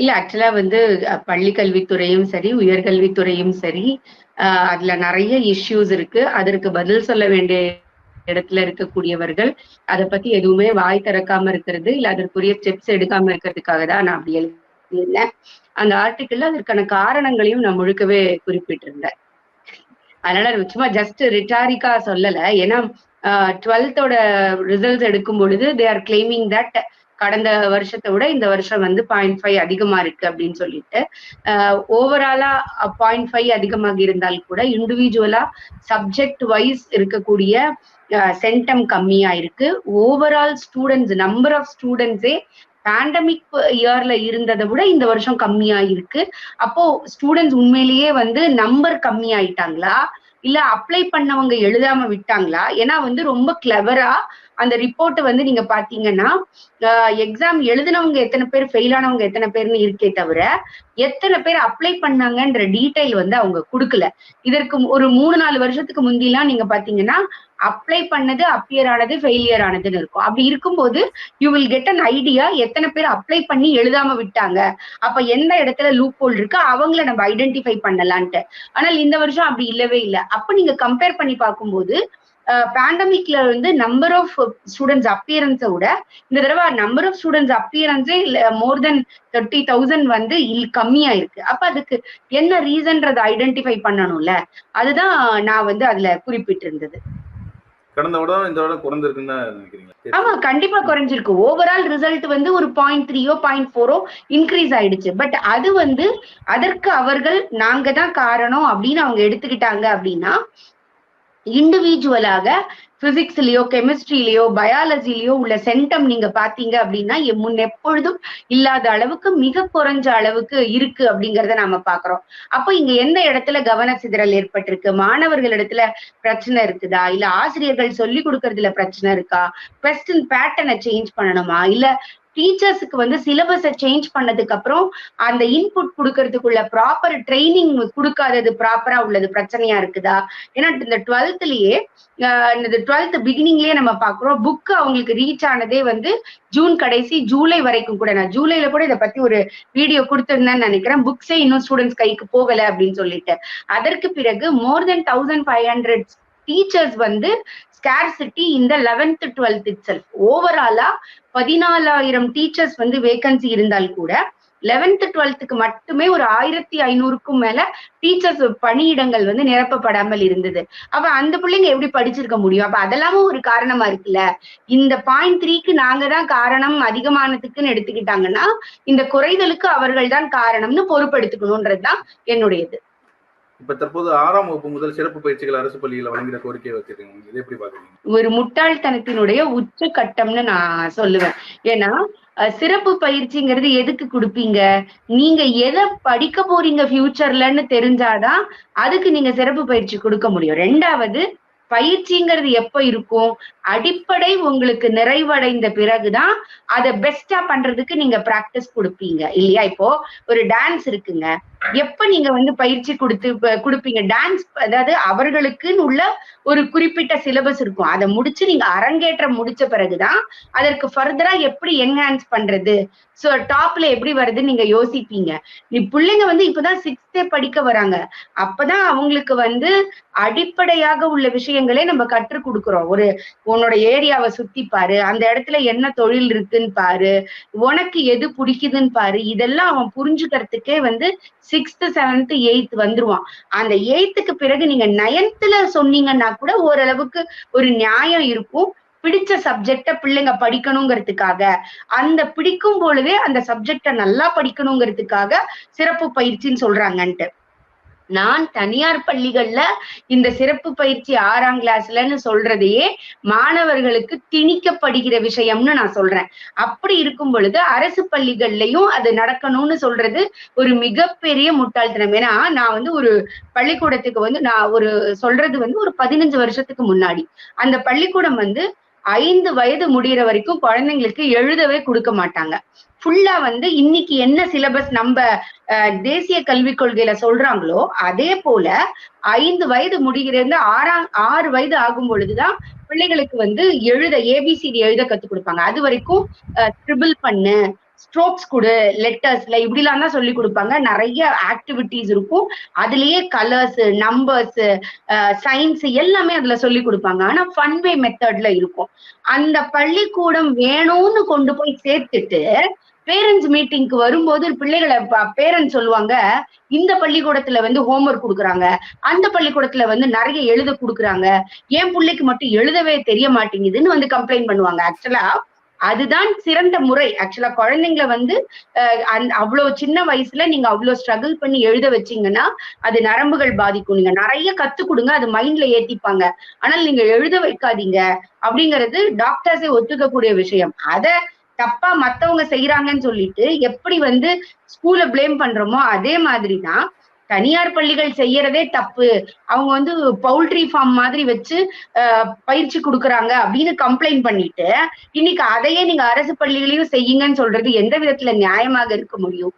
இல்ல ஆக்சுவலா வந்து பள்ளி கல்வித்துறையும் சரி உயர்கல்வித்துறையும் சரி அதுல நிறைய இஷ்யூஸ் இருக்கு. அதற்கு பதில் சொல்ல வேண்டிய இடத்துல இருக்கக்கூடியவர்கள் அதை பத்தி எதுவுமே வாய் திறக்காம இருக்கிறது இல்ல அதற்குரிய ஸ்டெப்ஸ் எடுக்காம இருக்கிறதுக்காக தான் நான் அப்படி எழுதியிருந்தேன். அந்த ஆர்டிக்கிள் அதற்கான காரணங்களையும் நான் முழுக்கவே குறிப்பிட்டிருந்தேன். அதனால சும்மா ஜஸ்ட் ரிட்டாரிக்கா சொல்லல. ஏன்னா டுவெல்த்தோட ரிசல்ட்ஸ் எடுக்கும் பொழுது தே ஆர் கிளைமிங் தட் கடந்த வருஷத்தை விட இந்த வருஷம் வந்து பாயிண்ட் ஃபைவ் அதிகமா இருக்கு அப்படின்னு சொல்லிட்டு ஓவராலா பாயிண்ட் ஃபைவ் அதிகமாக இருந்தால் கூட இண்டிவிஜுவலா சப்ஜெக்ட் வைஸ் இருக்கக்கூடிய சென்டம் கம்மியா இருக்கு. ஓவரால் ஸ்டூடெண்ட்ஸ் நம்பர் ஆஃப் ஸ்டூடெண்ட்ஸே பேண்டமிக் இயர்ல இருந்ததை விட இந்த வருஷம் கம்மியா இருக்கு. அப்போ ஸ்டூடெண்ட்ஸ் உண்மையிலேயே வந்து நம்பர் கம்மி ஆயிட்டாங்களா இல்ல அப்ளை பண்ணவங்க எழுதாம விட்டாங்களா? ஏன்னா வந்து ரொம்ப கிளவரா அந்த ரிப்போர்ட் வந்து நீங்க பாத்தீங்கன்னா எக்ஸாம் எழுதினவங்க எத்தனை பேர் ஃபெயில் ஆனவங்க எத்தனை பேர்னு இருக்கே தவிர எத்தனை பேர் அப்ளை பண்ணாங்கன்ற டீட்டெயில் வந்து அவங்க கொடுக்கல. இதற்கு ஒரு மூணு நாலு வருஷத்துக்கு முந்திலாம் நீங்க பாத்தீங்கன்னா அப்ளை பண்ணது அப்பியர் ஆனது ஃபெயிலியர் ஆனதுன்னு இருக்கும். அப்படி இருக்கும்போது you will get an idea எத்தனை பேர் அப்ளை பண்ணி எழுதாம விட்டாங்க. அப்ப எந்த இடத்துல லூப் ஹோல் இருக்கு அவங்கள நம்ம ஐடென்டிஃபை பண்ணலான்ட்டு. ஆனால் இந்த வருஷம் அப்படி இல்லவே இல்லை. அப்ப நீங்க கம்பேர் பண்ணி பார்க்கும்போது பேண்டமிக்ல வந்து நம்பர் ஆஃப் ஸ்டூடெண்ட்ஸ் அப்பியரன்ஸை விட இந்த தடவை நம்பர் ஆஃப் ஸ்டூடெண்ட்ஸ் அப்பியரன்ஸே மோர் தென் தேர்ட்டி தௌசண்ட் வந்து கம்மியா இருக்கு அப்ப அதுக்கு என்ன ரீசன்றதை ஐடென்டிஃபை பண்ணணும்ல? அதுதான் நான் வந்து அதுல குறிப்பிட்டிருந்தது. கடந்த விட இந்த விட குறைஞ்சிருக்குன்னு நினைக்கிறீங்க? ஆமா கண்டிப்பா குறைஞ்சிருக்கு. ஓவரால் ரிசல்ட் வந்து ஒரு பாயிண்ட் த்ரீயோ பாயிண்ட் ஃபோரோ இன்க்ரீஸ் ஆயிடுச்சு. பட் அது வந்து அதற்கு அவர்கள் நாங்க தான் காரணம் அப்படின்னு அவங்க எடுத்துக்கிட்டாங்க அப்படின்னா இண்டிவிஜுவலாக பிசிக்ஸ்லயோ கெமிஸ்ட்ரிலயோ பயாலஜிலயோ உள்ள சென்டம் நீங்க பாத்தீங்க அப்படின்னா முன் எப்பொழுதும் இல்லாத அளவுக்கு மிக குறைஞ்ச அளவுக்கு இருக்கு அப்படிங்கறத நாம பாக்குறோம் அப்ப இங்க எந்த இடத்துல கவன சிதறல் ஏற்பட்டிருக்கு? மாணவர்கள் இடத்துல பிரச்சனை இருக்குதா? இல்ல ஆசிரியர்கள் சொல்லி கொடுக்கறதுல பிரச்சனை இருக்கா? கொஸ்டின் பேட்டர்னை சேஞ்ச் பண்ணணுமா? இல்ல டீச்சர்ஸுக்கு வந்து சிலபஸை சேஞ்ச் பண்ணதுக்கு அப்புறம் அந்த இன்புட் கொடுக்கறதுக்குள்ள ப்ராப்பர் ட்ரைனிங் கொடுக்காதது ப்ராப்பரா உள்ளது பிரச்சனையா இருக்குதா? ஏன்னா இந்த டுவெல்த்லயே இந்த டுவெல்த் பிகினிங்லயே நம்ம பாக்குறோம் புக் அவங்களுக்கு ரீச் ஆனதே வந்து ஜூன் கடைசி ஜூலை வரைக்கும் கூட. நான் ஜூலைல கூட இதை பத்தி ஒரு வீடியோ கொடுத்துருந்தேன் நினைக்கிறேன். புக்ஸே இன்னும் ஸ்டூடெண்ட்ஸ் கைக்கு போகல அப்படின்னு சொல்லிட்டு. அதற்கு பிறகு more than thousand five hundred teachers வந்து ஸ்கேர்சிட்டி இந்த லெவன்த் டுவெல்த் இட் செல்ஃப் ஓவராலா பதினாலாயிரம் டீச்சர்ஸ் வந்து வேகன்சி இருந்தால் கூட லெவன்த் டுவெல்த்துக்கு மட்டுமே ஒரு ஆயிரத்தி ஐநூறுக்கும் மேல டீச்சர்ஸ் பணியிடங்கள் வந்து நிரப்பப்படாமல் இருந்தது. அப்ப அந்த பிள்ளைங்க எப்படி படிச்சிருக்க முடியும்? அப்ப அதெல்லாமும் ஒரு காரணமா இருக்குல்ல? இந்த பாயிண்ட் த்ரீக்கு நாங்க தான் காரணம் அதிகமானதுக்குன்னு எடுத்துக்கிட்டாங்கன்னா இந்த குறைதலுக்கு அவர்கள் தான் காரணம்னு பொறுப்பெடுத்துக்கணும்ன்றதுதான் என்னுடையது. இப்ப தற்போது ஆறாம் வகுப்பு முதல் சிறப்பு பயிற்சிகள் அரசு பள்ளியில வழங்குற கோரிக்கையை வச்சிருக்கீங்க. இதை எப்படி பாக்குறீங்க ஒரு முட்டாள்தனத்தினுடைய உச்ச கட்டம்னு நான் சொல்லுவேன். ஏன்னா சிறப்பு பயிற்சிங்கிறது எதுக்கு கொடுப்பீங்க? நீங்க எதை படிக்க போறீங்க ஃபியூச்சர்லன்னு தெரிஞ்சாதான் அதுக்கு நீங்க சிறப்பு பயிற்சி கொடுக்க முடியும். ரெண்டாவது பயிற்சிங்கிறது எப்ப இருக்கும்? அடிப்படை உங்களுக்கு நிறைவடைந்த பிறகுதான் அதை பெஸ்டா பண்றதுக்கு நீங்க பிராக்டிஸ் கொடுப்பீங்க இல்லையா? இப்போ ஒரு டான்ஸ் இருக்குங்க. எப்ப நீங்க வந்து பயிற்சி கொடுத்து கொடுப்பீங்க? டான்ஸ் அதாவது அவர்களுக்குன்னு உள்ள ஒரு குறிப்பிட்ட சிலபஸ் இருக்கும். அதை முடிச்சு நீங்க அரங்கேற்றம் முடிச்ச பிறகுதான் அதற்கு ஃபர்தரா எப்படி என்ஹான்ஸ் பண்றது? சோ டாப்ல எப்படி வருதுன்னு நீங்க யோசிப்பீங்க. நீ பிள்ளைங்க வந்து இப்பதான் சிக்ஸ்த்தே படிக்க வராங்க. அப்பதான் அவங்களுக்கு வந்து அடிப்படையாக உள்ள விஷயங்களே நம்ம கற்றுக் கொடுக்குறோம். ஒரு உன்னோட ஏரியாவை சுத்தி பாரு அந்த இடத்துல என்ன தொழில் இருக்குன்னு பாரு உனக்கு எது பிடிக்குதுன்னு பாரு இதெல்லாம் அவன் புரிஞ்சுக்கிறதுக்கே வந்து சிக்ஸ்த் செவன்த் எயித் வந்துருவான். அந்த எயித்துக்கு பிறகு நீங்க நயன்த்துல சொன்னீங்கன்னா கூட ஓரளவுக்கு ஒரு நியாயம் இருக்கும். பிடிச்ச சப்ஜெக்ட பிள்ளைங்க படிக்கணுங்கிறதுக்காக. அந்த பிடிக்கும் பொழுதே அந்த சப்ஜெக்ட நல்லா படிக்கணுங்கிறதுக்காக சிறப்பு பயிற்சின்னு சொல்றாங்கன்ட்டு. நான் தனியார் பள்ளிகள்ல இந்த சிறப்பு பயிற்சி ஆறாம் கிளாஸ்லன்னு சொல்றதையே மாணவர்களுக்கு திணிக்கப்படுகிற விஷயம்னு நான் சொல்றேன். அப்படி இருக்கும் பொழுது அரசு பள்ளிகள்லயும் அது நடக்கணும்னு சொல்றது ஒரு மிகப்பெரிய முட்டாள்தனம். ஏன்னா நான் வந்து ஒரு பள்ளிக்கூடத்துக்கு வந்து நான் ஒரு சொல்றது வந்து ஒரு பதினஞ்சு வருஷத்துக்கு முன்னாடி. அந்த பள்ளிக்கூடம் வந்து ஐந்து வயது முடிகிற வரைக்கும் குழந்தைங்களுக்கு எழுதவே கொடுக்க மாட்டாங்க. ஃபுல்லா வந்து இன்னைக்கு என்ன சிலபஸ் நம்ம தேசிய கல்விக் கொள்கையில சொல்றாங்களோ அதே போல ஐந்து வயது முடிகிறது ஆறாம் ஆறு வயது ஆகும் பொழுதுதான் பிள்ளைகளுக்கு வந்து எழுத ஏபிசிடி எழுத கத்து கொடுப்பாங்க. அது வரைக்கும் ட்ரிபிள் பண்ணு ஸ்ட்ரோக்ஸ் கொடு லெட்டர்ஸ்ல இப்படிலாம் தான் சொல்லி கொடுப்பாங்க. நிறைய ஆக்டிவிட்டிஸ் இருக்கும். அதுலயே கலர்ஸ் நம்பர்ஸ் சயின்ஸ் எல்லாமே அதுல சொல்லி கொடுப்பாங்க. ஆனா ஃபன்வே மெத்தட்ல இருக்கும். அந்த பள்ளிக்கூடம் வேணும்னு கொண்டு போய் சேர்த்துட்டு பேரண்ட்ஸ் மீட்டிங்க்கு வரும்போது பிள்ளைகளை பேரண்ட்ஸ் சொல்லுவாங்க இந்த பள்ளிக்கூடத்துல வந்து ஹோம்ஒர்க் கொடுக்குறாங்க. அந்த பள்ளிக்கூடத்துல வந்து நிறைய எழுத கொடுக்குறாங்க. என் பிள்ளைக்கு மட்டும் எழுதவே தெரிய மாட்டேங்குதுன்னு வந்து கம்ப்ளைண்ட் பண்ணுவாங்க. ஆக்சுவலா அதுதான் சிறந்த முறை. ஆக்சுவலா குழந்தைங்களை வந்து அவ்வளவு சின்ன வயசுல நீங்க அவ்வளவு ஸ்ட்ரகிள் பண்ணி எழுத வச்சீங்கன்னா அது நரம்புகள் பாதிக்கும். நீங்க நிறைய கத்து கொடுங்க அது மைண்ட்ல ஏத்திப்பாங்க. ஆனால் நீங்க எழுத வைக்காதீங்க அப்படிங்கிறது டாக்டர்ஸே ஒத்துக்கக்கூடிய விஷயம். அத தப்பா மத்தவங்க செய்யறாங்கன்னு சொல்லிட்டு எப்படி வந்து ஸ்கூல பிளேம் பண்றோமோ அதே மாதிரிதான் தனியார் பள்ளிகள் செய்யறதே தப்பு. அவங்க வந்து பவுல்ட்ரி ஃபார்ம் மாதிரி வச்சு பயிற்சி கொடுக்குறாங்க அப்படின்னு கம்ப்ளைண்ட் பண்ணிட்டு இன்னைக்கு அதையே நீங்க அரசு பள்ளிகளையும் செய்யுங்கன்னு சொல்றது எந்த விதத்துல நியாயமாக இருக்க முடியும்?